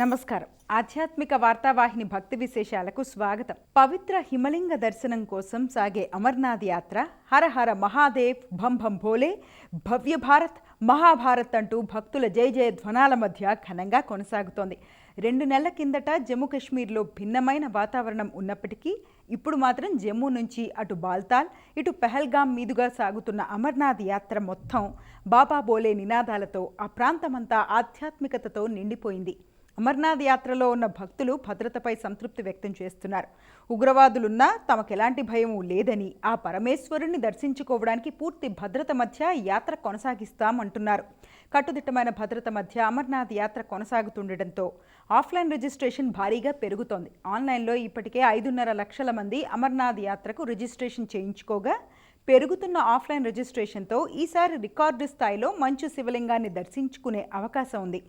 నమస్కారం. ఆధ్యాత్మిక వార్తావాహిని భక్తి విశేషాలకు స్వాగతం. పవిత్ర హిమలింగ దర్శనం కోసం సాగే అమర్నాథ్ యాత్ర హర హర మహాదేవ్ భం భం భోలే భవ్య భారత్ మహాభారత్ అంటూ భక్తుల జయ జయ ధ్వనాల మధ్య ఘనంగా కొనసాగుతోంది. రెండు నెలల కిందట జమ్మూ కాశ్మీర్లో భిన్నమైన వాతావరణం ఉన్నప్పటికీ ఇప్పుడు మాత్రం జమ్మూ నుంచి అటు బాల్తాల్ ఇటు పెహల్గాం మీదుగా సాగుతున్న అమర్నాథ్ యాత్ర మొత్తం బాబా బోలే నినాదాలతో ఆ ప్రాంతమంతా ఆధ్యాత్మికతతో నిండిపోయింది. అమర్నాథ్ యాత్రలో ఉన్న భక్తులు భద్రతపై సంతృప్తి వ్యక్తం చేస్తున్నారు. ఉగ్రవాదులున్నా తమకు ఎలాంటి భయం లేదని ఆ పరమేశ్వరుణ్ణి దర్శించుకోవడానికి పూర్తి భద్రత మధ్య యాత్ర కొనసాగిస్తామంటున్నారు. కట్టుదిట్టమైన భద్రత మధ్య అమర్నాథ్ యాత్ర కొనసాగుతుండటంతో ఆఫ్లైన్ రిజిస్ట్రేషన్ భారీగా పెరుగుతోంది. ఆన్లైన్లో ఇప్పటికే ఐదున్నర లక్షల మంది అమర్నాథ్ యాత్రకు రిజిస్ట్రేషన్ చేయించుకోగా పెరుగుతున్న ఆఫ్లైన్ రిజిస్ట్రేషన్తో ఈసారి రికార్డు స్థాయిలో మంచు శివలింగాన్ని దర్శించుకునే అవకాశం ఉంది.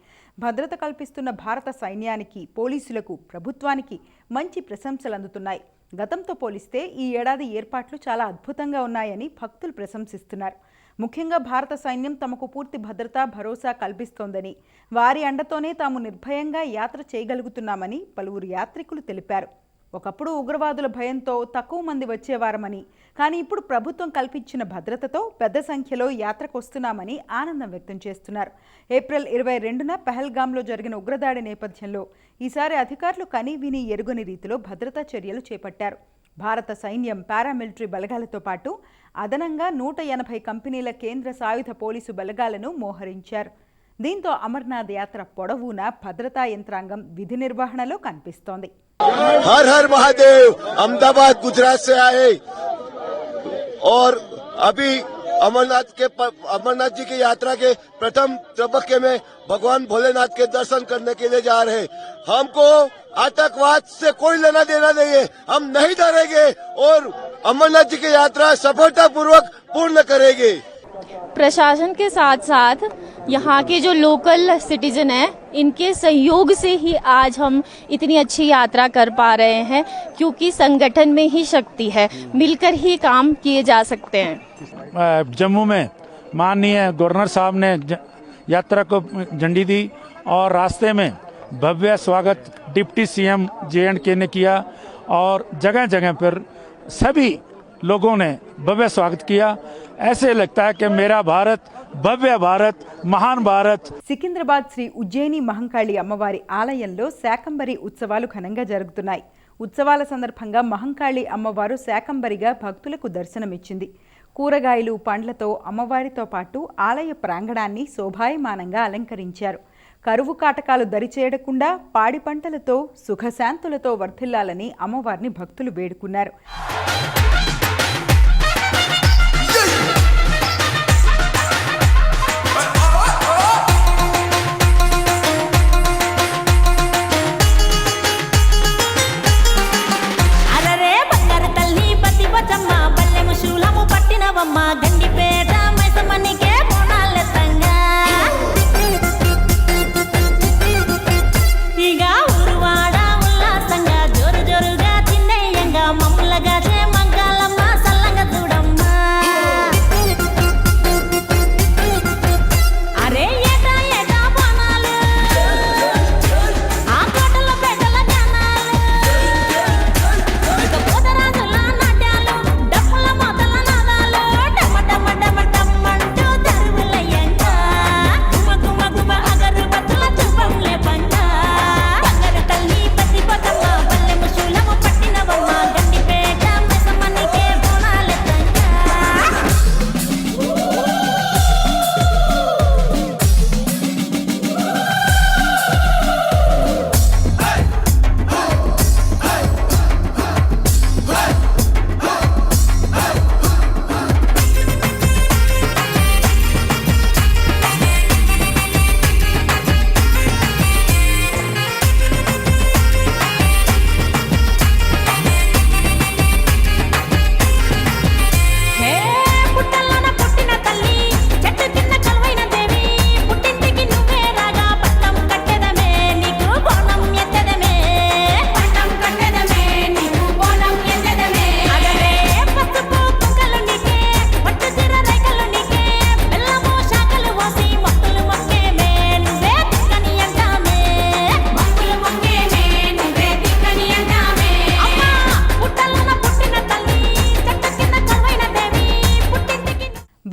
భద్రత కల్పిస్తున్న భారత సైన్యానికి పోలీసులకు ప్రభుత్వానికి మంచి ప్రశంసలు అందుతున్నాయి. గతంతో పోలిస్తే ఈ ఏడాది ఏర్పాట్లు చాలా అద్భుతంగా ఉన్నాయని భక్తులు ప్రశంసిస్తున్నారు. ముఖ్యంగా భారత సైన్యం తమకు పూర్తి భద్రత భరోసా కల్పిస్తోందని వారి అండతోనే తాము నిర్భయంగా యాత్ర చేయగలుగుతున్నామని పలువురు యాత్రికులు తెలిపారు. ఒకప్పుడు ఉగ్రవాదుల భయంతో తక్కువ మంది వచ్చేవారమని కానీ ఇప్పుడు ప్రభుత్వం కల్పించిన భద్రతతో పెద్ద సంఖ్యలో యాత్రకు వస్తున్నామని ఆనందం వ్యక్తం చేస్తున్నారు. ఏప్రిల్ ఇరవై రెండున పెహల్గామ్లో జరిగిన ఉగ్రదాడి నేపథ్యంలో ఈసారి అధికారులు కని విని ఎరుగని రీతిలో భద్రతా చర్యలు చేపట్టారు. భారత సైన్యం పారామిలిటరీ బలగాలతో పాటు అదనంగా నూట ఎనభై కంపెనీల కేంద్ర సాయుధ పోలీసు బలగాలను మోహరించారు. దీంతో అమర్నాథ్ యాత్ర పొడవునా భద్రతా యంత్రాంగం విధి నిర్వహణలో కనిపిస్తోంది. हर हर महादेव, अहमदाबाद, गुजरात से आए। और अभी अमरनाथ के अमरनाथ जी की यात्रा के प्रथम तबक्के में भगवान भोलेनाथ के दर्शन करने के लिए जा रहे हमको आतंकवाद से कोई लेना देना नहीं है। हम नहीं डरेंगे और अमरनाथ जी की यात्रा सफलतापूर्वक पूर्ण करेंगे। प्रशासन के साथ साथ यहाँ के जो लोकल सिटीजन हैं, इनके सहयोग से ही आज हम इतनी अच्छी यात्रा कर पा रहे हैं, क्योंकि संगठन में ही शक्ति है। मिलकर ही काम किए जा सकते हैं। जम्मू में माननीय गवर्नर साहब ने यात्रा को झंडी दी और रास्ते में भव्य स्वागत डिप्टी सीएम जे एंड के ने किया और जगह जगह पर सभी लोगों ने भव्य स्वागत किया ऐसे लगता है कि मेरा भारत भव्य भारत महान भारत సికింద్రాబాద్ శ్రీ ఉజ్జయిని మహంకాళి అమ్మవారి ఆలయంలో శాకంబరి ఉత్సవాలు ఘనంగా జరుగుతున్నాయి ఉత్సవాల సందర్భంగా మహంకాళి అమ్మవారు శాకంబరిగా భక్తులకు దర్శనమిచ్చింది కూరగాయలు పండ్లతో అమ్మవారితో పాటు ఆలయ ప్రాంగణాన్ని శోభాయమానంగా అలంకరించారు కరువు కాటకాలు దరిచేయకుండా పాడి పంటలతో సుఖశాంతులతో వర్ధిల్లాలని అమ్మవారిని భక్తులు వేడుకున్నారు.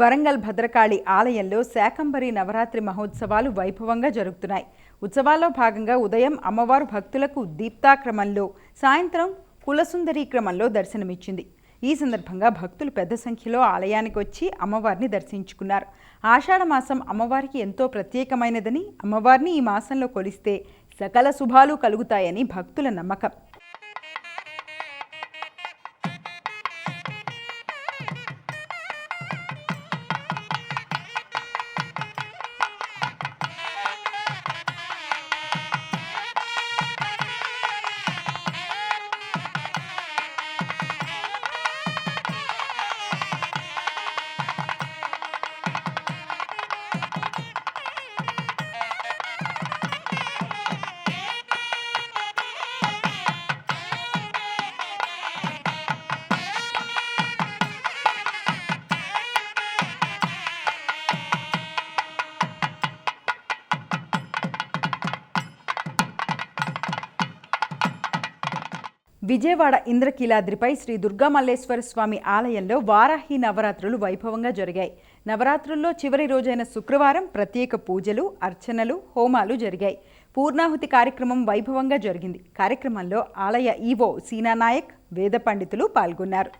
వరంగల్ భద్రకాళి ఆలయంలో శాకంబరి నవరాత్రి మహోత్సవాలు వైభవంగా జరుగుతున్నాయి. ఉత్సవాల్లో భాగంగా ఉదయం అమ్మవారు భక్తులకు దీప్తాక్రమంలో సాయంత్రం కులసుందరి క్రమంలో దర్శనమిచ్చింది. ఈ సందర్భంగా భక్తులు పెద్ద సంఖ్యలో ఆలయానికి వచ్చి అమ్మవారిని దర్శించుకున్నారు. ఆషాఢ మాసం అమ్మవారికి ఎంతో ప్రత్యేకమైనదని అమ్మవారిని ఈ మాసంలో కొలిస్తే సకల శుభాలు కలుగుతాయని భక్తుల నమ్మకం. విజయవాడ ఇంద్రకీలాద్రిపై శ్రీ దుర్గా మల్లేశ్వర స్వామి ఆలయంలో వారాహి నవరాత్రులు వైభవంగా జరిగాయి. నవరాత్రుల్లో చివరి రోజైన శుక్రవారం ప్రత్యేక పూజలు అర్చనలు హోమాలు జరిగాయి. పూర్ణాహుతి కార్యక్రమం వైభవంగా జరిగింది. కార్యక్రమంలో ఆలయ ఈవో సీనా నాయక్ వేద పండితులు పాల్గొన్నారు.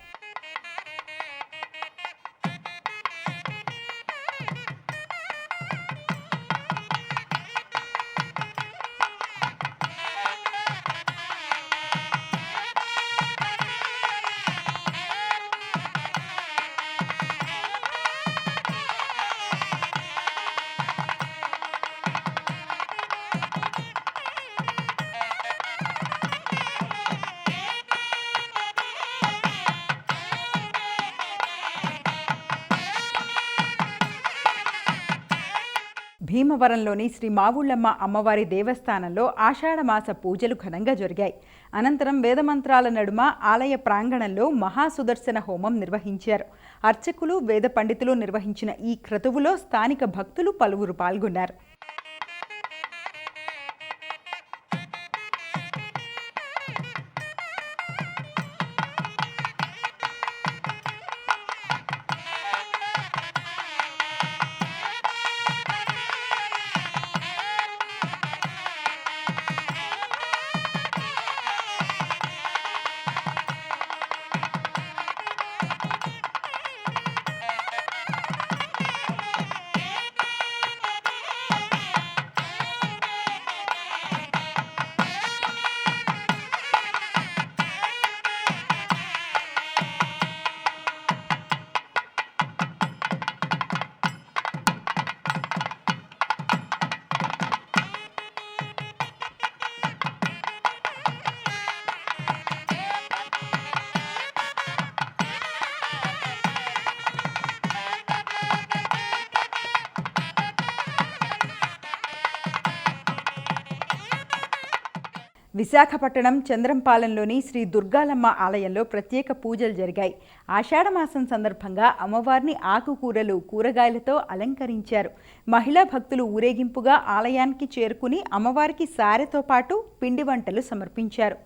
భీమవరంలోని శ్రీ మావుళ్ళమ్మ అమ్మవారి దేవస్థానంలో ఆషాఢమాస పూజలు ఘనంగా జరిగాయి. అనంతరం వేదమంత్రాల నడుమ ఆలయ ప్రాంగణంలో మహాసుదర్శన హోమం నిర్వహించారు. అర్చకులు వేద పండితులు నిర్వహించిన ఈ క్రతువులో స్థానిక భక్తులు పలువురు పాల్గొన్నారు. విశాఖపట్నం చంద్రంపాలెంలోని శ్రీ దుర్గాలమ్మ ఆలయంలో ప్రత్యేక పూజలు జరిగాయి. ఆషాఢమాసం సందర్భంగా అమ్మవారిని ఆకుకూరలు కూరగాయలతో అలంకరించారు. మహిళా భక్తులు ఊరేగింపుగా ఆలయానికి చేరుకుని అమ్మవారికి సారెతో పాటు పిండి వంటలు సమర్పించారు.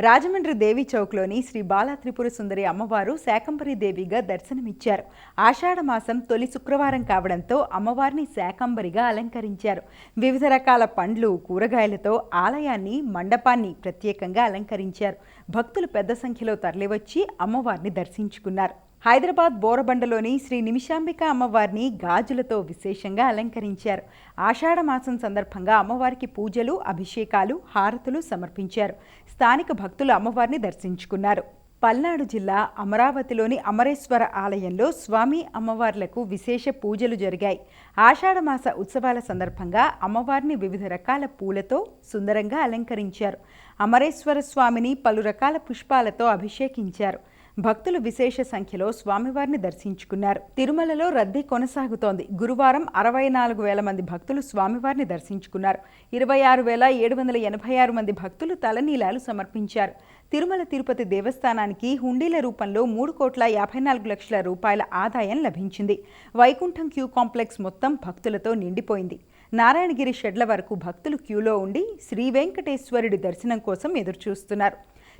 రాజమండ్రి దేవి చౌక్లోని శ్రీ బాలా త్రిపుర సుందరి అమ్మవారు శాకంబరి దేవిగా దర్శనమిచ్చారు. ఆషాఢ మాసం తొలి శుక్రవారం కావడంతో అమ్మవారిని శాకంబరిగా అలంకరించారు. వివిధ రకాల పండ్లు కూరగాయలతో ఆలయాన్ని మండపాన్ని ప్రత్యేకంగా అలంకరించారు. భక్తులు పెద్ద సంఖ్యలో తరలివచ్చి అమ్మవారిని దర్శించుకున్నారు. హైదరాబాద్ బోరబండలోని శ్రీ నిమిషాంబిక అమ్మవారిని గాజులతో విశేషంగా అలంకరించారు. ఆషాఢ మాసం సందర్భంగా అమ్మవారికి పూజలు అభిషేకాలు హారతులు సమర్పించారు. స్థానిక భక్తులు అమ్మవారిని దర్శించుకున్నారు. పల్నాడు జిల్లా అమరావతిలోని అమరేశ్వర ఆలయంలో స్వామి అమ్మవార్లకు విశేష పూజలు జరిగాయి. ఆషాఢమాస ఉత్సవాల సందర్భంగా అమ్మవారిని వివిధ రకాల పూలతో సుందరంగా అలంకరించారు. అమరేశ్వర స్వామిని పలు రకాల పుష్పాలతో అభిషేకించారు. భక్తులు విశేష సంఖ్యలో స్వామివారిని దర్శించుకున్నారు. తిరుమలలో రద్దీ కొనసాగుతోంది. గురువారం అరవై నాలుగు వేల మంది భక్తులు స్వామివారిని దర్శించుకున్నారు. ఇరవై ఆరు వేల ఏడు వందల ఎనభై ఆరు మంది భక్తులు తలనీలాలు సమర్పించారు. తిరుమల తిరుపతి దేవస్థానానికి హుండీల రూపంలో మూడు కోట్ల యాభై నాలుగు లక్షల రూపాయల ఆదాయం లభించింది. వైకుంఠం క్యూ కాంప్లెక్స్ మొత్తం భక్తులతో నిండిపోయింది. నారాయణగిరి షెడ్ల వరకు భక్తులు క్యూలో ఉండి శ్రీ వెంకటేశ్వరుడి దర్శనం కోసం ఎదురుచూస్తున్నారు.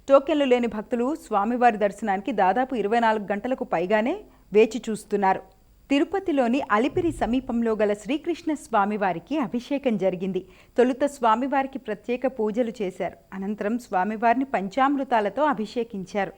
టోకెన్లు లేని భక్తులు స్వామివారి దర్శనానికి దాదాపు ఇరవై నాలుగు గంటలకు పైగానే వేచి చూస్తున్నారు. తిరుపతిలోని అలిపిరి సమీపంలో గల శ్రీకృష్ణ స్వామివారికి అభిషేకం జరిగింది. తొలుత స్వామివారికి ప్రత్యేక పూజలు చేశారు. అనంతరం స్వామివారిని పంచామృతాలతో అభిషేకించారు.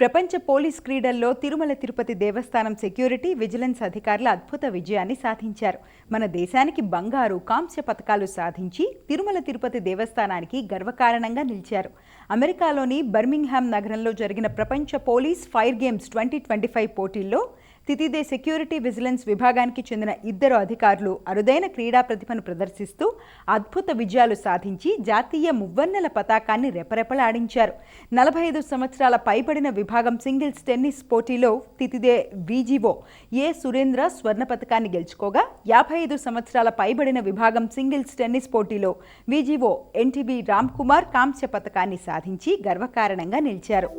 ప్రపంచ పోలీస్ క్రీడల్లో తిరుమల తిరుపతి దేవస్థానం సెక్యూరిటీ విజిలెన్స్ అధికారుల అద్భుత విజయాన్ని సాధించారు. మన దేశానికి బంగారు కాంస్య పథకాలు సాధించి తిరుమల తిరుపతి దేవస్థానానికి గర్వకారణంగా నిలిచారు. అమెరికాలోని బర్మింగ్హామ్ నగరంలో జరిగిన ప్రపంచ police fire games twenty twenty five పోటీల్లో తితిదే సెక్యూరిటీ విజిలెన్స్ విభాగానికి చెందిన ఇద్దరు అధికారులు అరుదైన క్రీడా ప్రతిభను ప్రదర్శిస్తూ అద్భుత విజయాలు సాధించి జాతీయ మువ్వన్నెల పతాకాన్ని రెపరెపలాడించారు. నలభై ఐదు సంవత్సరాల పైబడిన విభాగం సింగిల్స్ టెన్నిస్ పోటీలో తితిదే విజివో ఏ సురేంద్ర స్వర్ణ పథకాన్ని గెలుచుకోగా యాభై ఐదు సంవత్సరాల పైబడిన విభాగం సింగిల్స్ టెన్నిస్ పోటీలో విజివో ఎన్టీబీ రామ్ కుమార్ కాంస్య పథకాన్ని సాధించి గర్వకారణంగా నిలిచారు.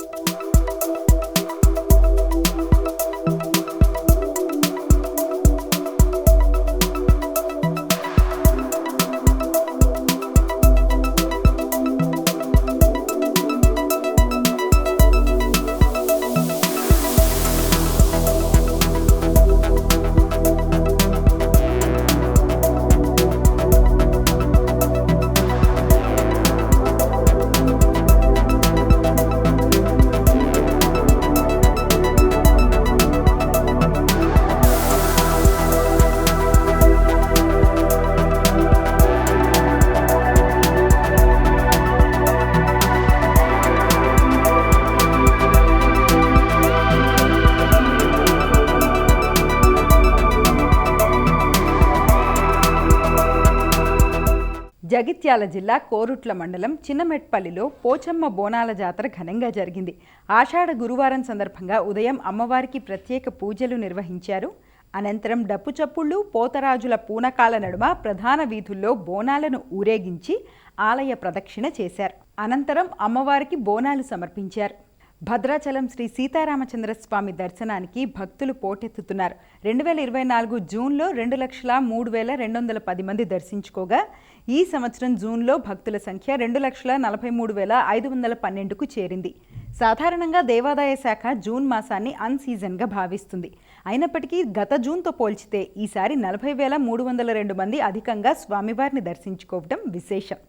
జగిత్యాల జిల్లా కోరుట్ల మండలం చిన్నమెట్పల్లిలో పోచమ్మ బోనాల జాతర ఘనంగా జరిగింది. ఆషాఢ గురువారం సందర్భంగా ఉదయం అమ్మవారికి ప్రత్యేక పూజలు నిర్వహించారు. అనంతరం డప్పు చప్పుళ్ళు పోతరాజుల పూనకాల నడుమ ప్రధాన వీధుల్లో బోనాలను ఊరేగించి ఆలయ ప్రదక్షిణ చేశారు. అనంతరం అమ్మవారికి బోనాలు సమర్పించారు. భద్రాచలం శ్రీ సీతారామచంద్ర స్వామి దర్శనానికి భక్తులు పోటెత్తుతున్నారు. రెండు వేల ఇరవై నాలుగు జూన్లో రెండు లక్షల మూడు వేల రెండు వందల పది మంది దర్శించుకోగా ఈ సంవత్సరం జూన్లో భక్తుల సంఖ్య రెండు లక్షల నలభై మూడు వేల ఐదు వందల పన్నెండుకు చేరింది. సాధారణంగా దేవాదాయ శాఖ జూన్ మాసాన్ని అన్సీజన్గా భావిస్తుంది. అయినప్పటికీ గత జూన్తో పోల్చితే ఈసారి నలభై వేల మూడు వందల రెండు మంది అధికంగా స్వామివారిని దర్శించుకోవడం విశేషం.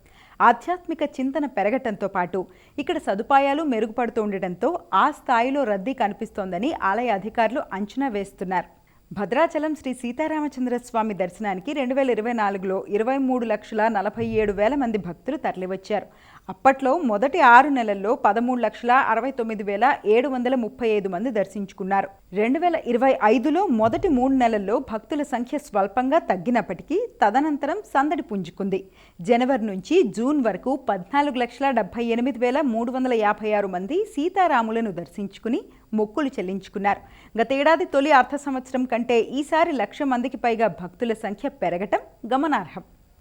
ఆధ్యాత్మిక చింతన పెరగటంతో పాటు ఇక్కడ సదుపాయాలు మెరుగుపడుతూ ఉండటంతో ఆ స్థాయిలో రద్దీ కనిపిస్తోందని ఆలయ అధికారులు అంచనా వేస్తున్నారు. భద్రాచలం శ్రీ సీతారామచంద్ర స్వామి దర్శనానికి రెండు వేల ఇరవై నాలుగులో ఇరవై మూడు లక్షల నలభై ఏడు వేల మంది భక్తులు తరలివచ్చారు. అప్పట్లో మొదటి ఆరు నెలల్లో పదమూడు లక్షల అరవై తొమ్మిది వేల ఏడు వందల ముప్పై ఐదు మంది దర్శించుకున్నారు. రెండు వేల ఇరవై ఐదులో మొదటి మూడు నెలల్లో భక్తుల సంఖ్య స్వల్పంగా తగ్గినప్పటికీ తదనంతరం సందడి పుంజుకుంది. జనవరి నుంచి జూన్ వరకు పద్నాలుగు లక్షల డెబ్బై ఎనిమిది వేల మూడు వందల యాభై ఆరు మంది సీతారాములను దర్శించుకుని మొక్కులు చెల్లించుకున్నారు. గతేడాది తొలి అర్ధ సంవత్సరం కంటే ఈసారి లక్ష మందికి పైగా భక్తుల సంఖ్య పెరగటం గమనార్హం.